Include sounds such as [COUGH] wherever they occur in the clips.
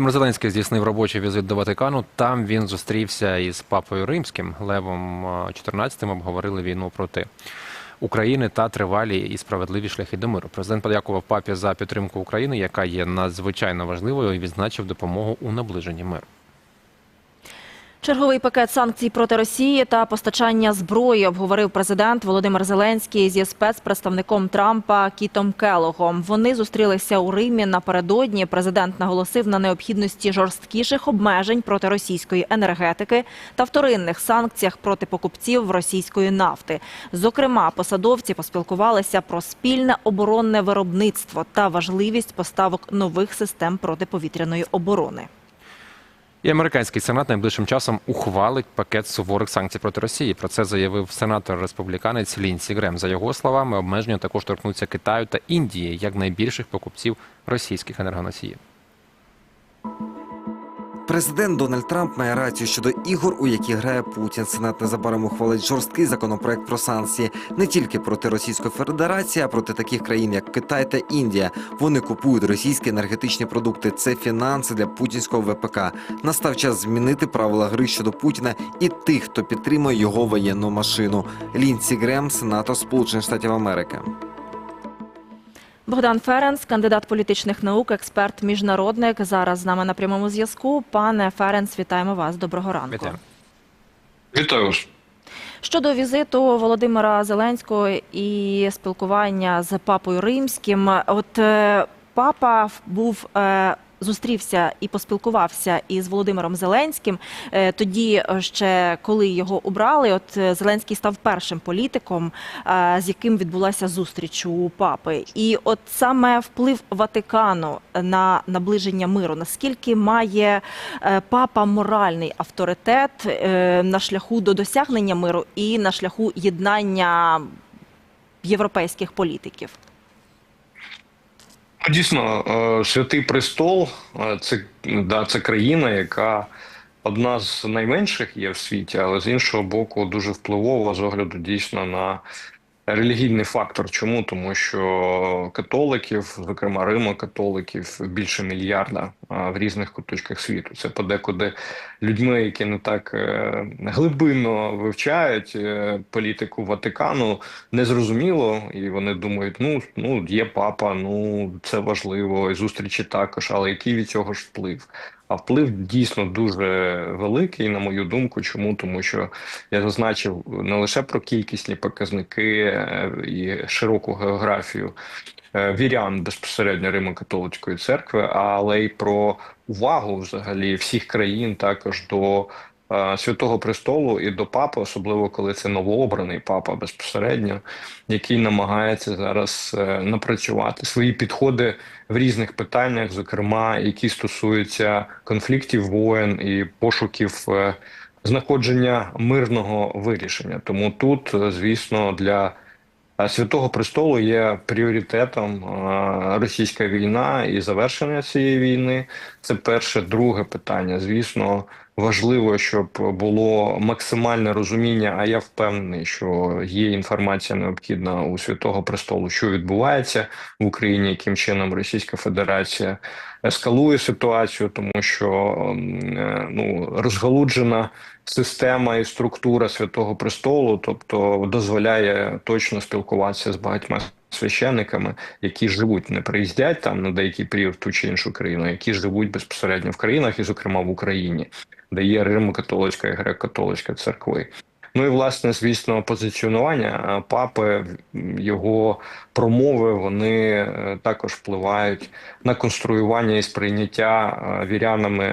Зеленський здійснив робочий візит до Ватикану. Там він зустрівся із папою римським Левом XIV, обговорили війну проти України та тривалі і справедливі шляхи до миру. Президент подякував папі за підтримку України, яка є надзвичайно важливою, і відзначив допомогу у наближенні миру. Черговий пакет санкцій проти Росії та постачання зброї обговорив президент Володимир Зеленський зі спецпредставником Трампа Кітом Келогом. Вони зустрілися у Римі напередодні. Президент наголосив на необхідності жорсткіших обмежень проти російської енергетики та вторинних санкціях проти покупців російської нафти. Зокрема, посадовці поспілкувалися про спільне оборонне виробництво та важливість поставок нових систем протиповітряної оборони. І американський сенат найближчим часом ухвалить пакет суворих санкцій проти Росії. Про це заявив сенатор республіканець Лінсі Грем. За його словами, обмеження також торкнуться Китаю та Індії як найбільших покупців російських енергоносіїв. Президент Дональд Трамп має рацію щодо ігор, у які грає Путін. Сенат незабаром ухвалить жорсткий законопроект про санкції не тільки проти Російської Федерації, а проти таких країн, як Китай та Індія. Вони купують російські енергетичні продукти. Це фінанси для путінського ВПК. Настав час змінити правила гри щодо Путіна і тих, хто підтримує його воєнну машину. Лінсі Грем, сенатор Сполучених Штатів Америки. Богдан Ференс, кандидат політичних наук, експерт, міжнародник. Зараз з нами на прямому зв'язку. Пане Ференс, вітаємо вас. Доброго ранку. Вітаю. Вітаю вас. Щодо візиту Володимира Зеленського і спілкування з папою римським, от е, папа був. Зустрівся і поспілкувався із Володимиром Зеленським. Е, Тоді е, ще коли його обрали, от е, Зеленський став першим політиком, з яким відбулася зустріч у папи. І от саме вплив Ватикану на наближення миру, наскільки має папа моральний авторитет на шляху до досягнення миру і на шляху єднання європейських політиків. Дійсно, е, святий престол е, це, да, це країна, яка одна з найменших є в світі, але з іншого боку, дуже впливова з огляду дійсно на релігійний фактор. Чому? Тому що католиків, зокрема Римо-католиків, більше мільярда в різних куточках світу. Це подекуди людьми, які не так е, глибинно вивчають е, політику Ватикану, незрозуміло, і вони думають: ну ну є папа, ну це важливо, і зустрічі також, але який від цього ж вплив? А вплив дійсно дуже великий, на мою думку. Чому? Тому що я зазначив не лише про кількісні показники е, і широку географію е, вірян безпосередньо Римо-католицької церкви, але й про увагу взагалі всіх країн також до Святого престолу і до папи, особливо коли це новообраний папа безпосередньо, який намагається зараз е, напрацювати свої підходи в різних питаннях, зокрема які стосуються конфліктів воєн і пошуків е, знаходження мирного вирішення. Тому тут, е, звісно, для е, Святого престолу є пріоритетом е, російська війна і завершення цієї війни. Це перше, друге питання. Звісно, важливо, щоб було максимальне розуміння. А я впевнений, що є інформація необхідна у Святого престолу, що відбувається в Україні, яким чином Російська Федерація ескалує ситуацію, тому що е, ну розгалуджена система і структура Святого престолу, тобто дозволяє точно спілкуватися з багатьма священниками, які живуть, не приїздять там на деякий період ту чи іншу країну, які живуть безпосередньо в країнах, і зокрема в Україні, де є Римо-католицька і греко-католицька церкви. Ну і власне, звісно, позиціонування е, папи, його промови вони е, також впливають на конструювання і сприйняття е, вірянами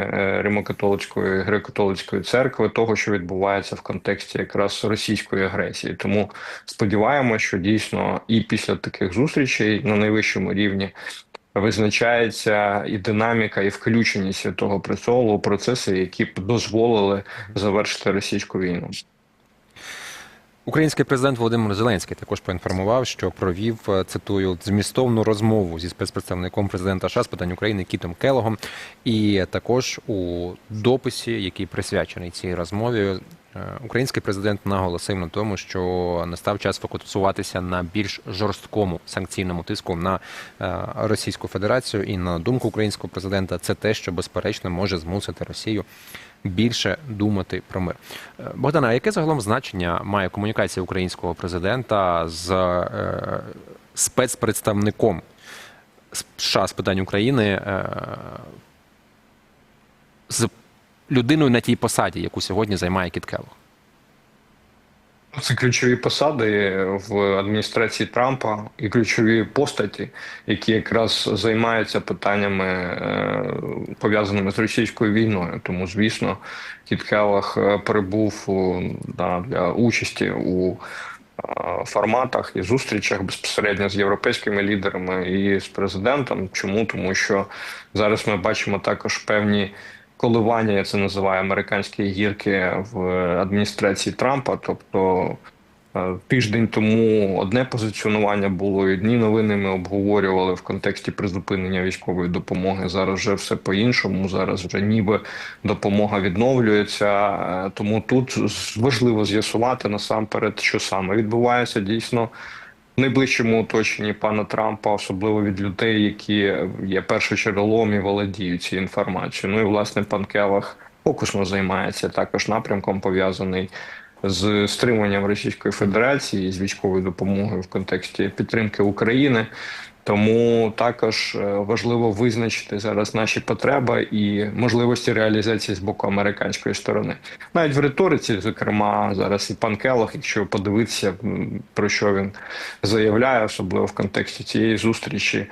Римо-католицької греко-католицької церкви того, що відбувається в контексті якраз російської агресії. Тому сподіваємося, що дійсно і після таких зустрічей на найвищому рівні. Визначається і динаміка, і включення святого престолу у процеси, які б дозволили завершити російську війну. Український президент Володимир Зеленський також поінформував, що провів е, цитую змістовну розмову зі спецпредставником президента США з питань України Кітом Келогом. І також у дописі, який присвячений цій розмові, Український президент наголосив на тому, що настав час фокусуватися на більш жорсткому санкційному тиску на е, Російську Федерацію. І на думку українського президента, це те, що безперечно може змусити Росію більше думати про мир. Е, Богдана, яке загалом значення має комунікація українського президента з е, спецпредставником США з питань України е, людиною на тій посаді, яку сьогодні займає Кіт Келлог? Це ключові посади в адміністрації Трампа і ключові постаті, які якраз займаються питаннями е, пов'язаними з російською війною. Тому, звісно, Кіт Келлах е, прибув да, для участі у е, форматах і зустрічах безпосередньо з європейськими лідерами і з президентом. Чому? Тому що зараз ми бачимо також певні коливання, я це називаю американські гірки в адміністрації Трампа. Тобто е, тиждень тому одне позиціонування було, і одні новини ми обговорювали в контексті призупинення військової допомоги. Зараз вже все по-іншому. Зараз вже ніби допомога відновлюється. Е, Тому тут важливо з'ясувати насамперед, що саме відбувається дійсно найближчому оточенні пана Трампа, особливо від людей, які є першочерелом і володіють цією інформацією. Ну і власне пан Келах фокусно займається також напрямком, пов'язаний з стримуванням Російської Федерації з військовою допомогою в контексті підтримки України. Тому також е, важливо визначити зараз наші потреби і можливості реалізації з боку американської сторони. Навіть в риториці, зокрема, зараз і пан Келлог, якщо подивитися, про що він заявляє, особливо в контексті цієї зустрічі.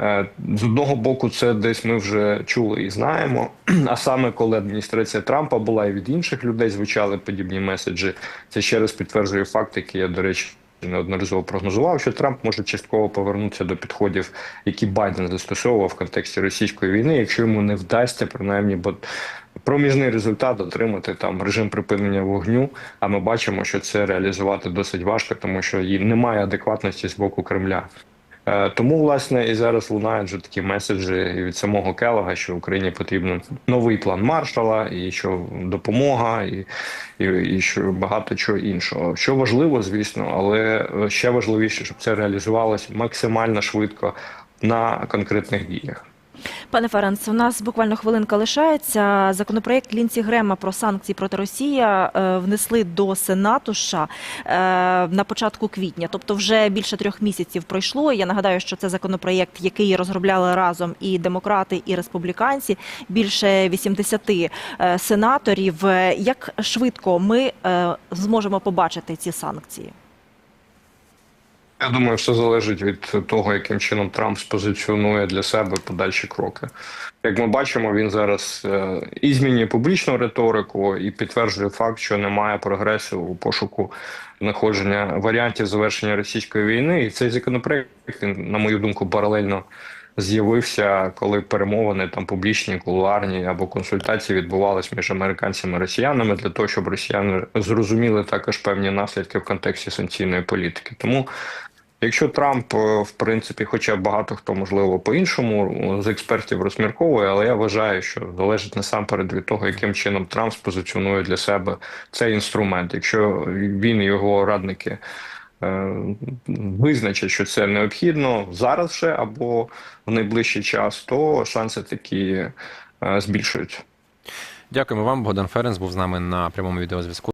е, З одного боку, це десь ми вже чули і знаємо. [CLEARS THROAT] А саме коли адміністрація Трампа була і від інших людей звучали подібні меседжі, це ще раз підтверджує факт, який я, до речі, неодноразово прогнозував, що Трамп може частково повернутися до підходів, які Байден застосовував в контексті російської війни, якщо йому не вдасться принаймні, бо проміжний результат отримати там режим припинення вогню. А ми бачимо, що це реалізувати досить важко, тому що їй немає адекватності з боку Кремля. Е, Тому, власне, і зараз лунають вже такі меседжі від самого Келога, що Україні потрібен новий план Маршала, і що допомога, і, і, і що багато чого іншого. Що важливо, звісно, але ще важливіше, щоб це реалізувалося максимально швидко на конкретних діях. Пане Ференц, у нас буквально хвилинка лишається. Законопроєкт Лінці Грема про санкції проти Росії е, внесли до Сенату США е, на початку квітня. Тобто, вже більше трьох місяців пройшло. Я нагадаю, що це законопроєкт, який розробляли разом і демократи, і республіканці. Більше 80 е, сенаторів. Як швидко ми зможемо побачити ці санкції? Я думаю, все залежить від того, яким чином Трамп спозиціонує для себе подальші кроки. Як ми бачимо, він зараз е, і змінює публічну риторику, і підтверджує факт, що немає прогресу у пошуку знаходження варіантів завершення російської війни. І цей законопроект, він, на мою думку, паралельно з'явився, коли перемовини там публічні, кулуарні або консультації відбувалися між американцями і росіянами для того, щоб росіяни зрозуміли також певні наслідки в контексті санкційної політики. Тому Якщо Трамп, е, в принципі, хоча багато хто можливо по-іншому е, з експертів розмірковує, але я вважаю, що залежить насамперед від того, яким чином Трамп спозиціонує для себе цей інструмент. Якщо він і його радники визначать, що це необхідно зараз ще або в найближчий час, то шанси такі збільшують. збільшуються. Дякуємо вам. Богдан Ференс був з нами на прямому відеозв'язку.